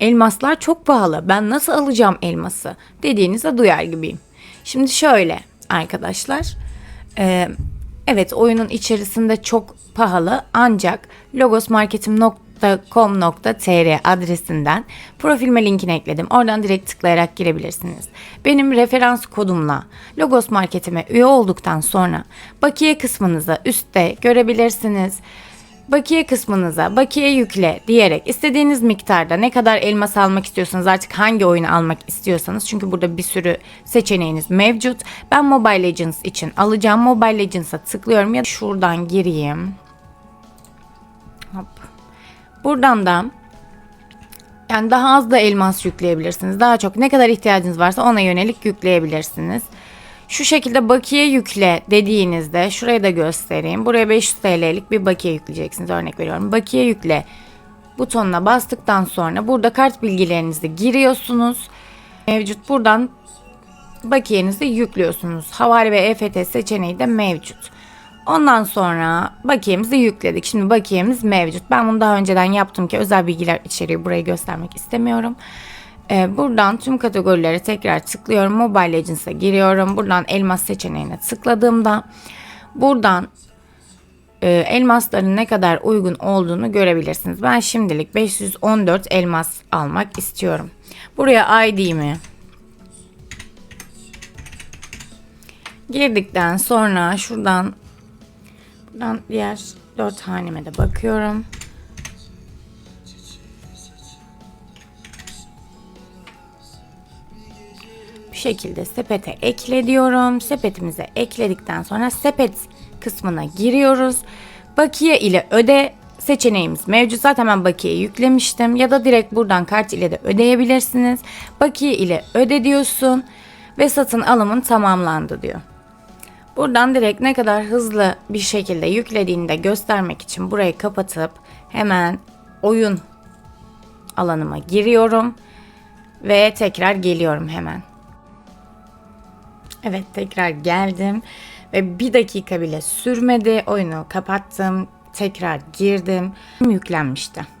elmaslar çok pahalı. Ben nasıl alacağım elması dediğinizde duyar gibiyim. Şimdi şöyle arkadaşlar. e, evet oyunun içerisinde çok pahalı ancak logosmarketim.com.tr adresinden profilime linkini ekledim. Oradan direkt tıklayarak girebilirsiniz. Benim referans kodumla Logos Marketime üye olduktan sonra bakiye kısmınızı üstte görebilirsiniz. Bakiye kısmınıza bakiye yükle diyerek istediğiniz miktarda ne kadar elmas almak istiyorsanız artık hangi oyunu almak istiyorsanız çünkü burada bir sürü seçeneğiniz mevcut. Ben Mobile Legends için alacağım. Mobile Legends'a tıklıyorum ya da şuradan gireyim. Hop. Buradan da yani daha az da elmas yükleyebilirsiniz. Daha çok ne kadar ihtiyacınız varsa ona yönelik yükleyebilirsiniz. Şu şekilde bakiye yükle dediğinizde şurayı da göstereyim. Buraya 500 TL'lik bir bakiye yükleyeceksiniz örnek veriyorum. Bakiye yükle butonuna bastıktan sonra burada kart bilgilerinizi giriyorsunuz. Mevcut buradan bakiyenizi yüklüyorsunuz. Havale ve EFT seçeneği de mevcut. Ondan sonra bakiyemizi yükledik. Şimdi bakiyemiz mevcut. Ben bunu daha önceden yaptım ki özel bilgiler içeriği burayı göstermek istemiyorum. Ee, buradan tüm kategorilere tekrar tıklıyorum. Mobile Legends'a giriyorum. Buradan elmas seçeneğine tıkladığımda buradan e, elmasların ne kadar uygun olduğunu görebilirsiniz. Ben şimdilik 514 elmas almak istiyorum. Buraya ID'mi girdikten sonra şuradan buradan diğer 4 haneme de bakıyorum. Şekilde sepete ekle diyorum. Sepetimize ekledikten sonra sepet kısmına giriyoruz. Bakiye ile öde seçeneğimiz mevcut. Zaten ben bakiye yüklemiştim. Ya da direkt buradan kart ile de ödeyebilirsiniz. Bakiye ile öde diyorsun ve satın alımın tamamlandı diyor. Buradan direkt ne kadar hızlı bir şekilde yüklediğini de göstermek için burayı kapatıp hemen oyun alanıma giriyorum ve tekrar geliyorum hemen. Evet tekrar geldim ve bir dakika bile sürmedi oyunu kapattım tekrar girdim yüklenmişti.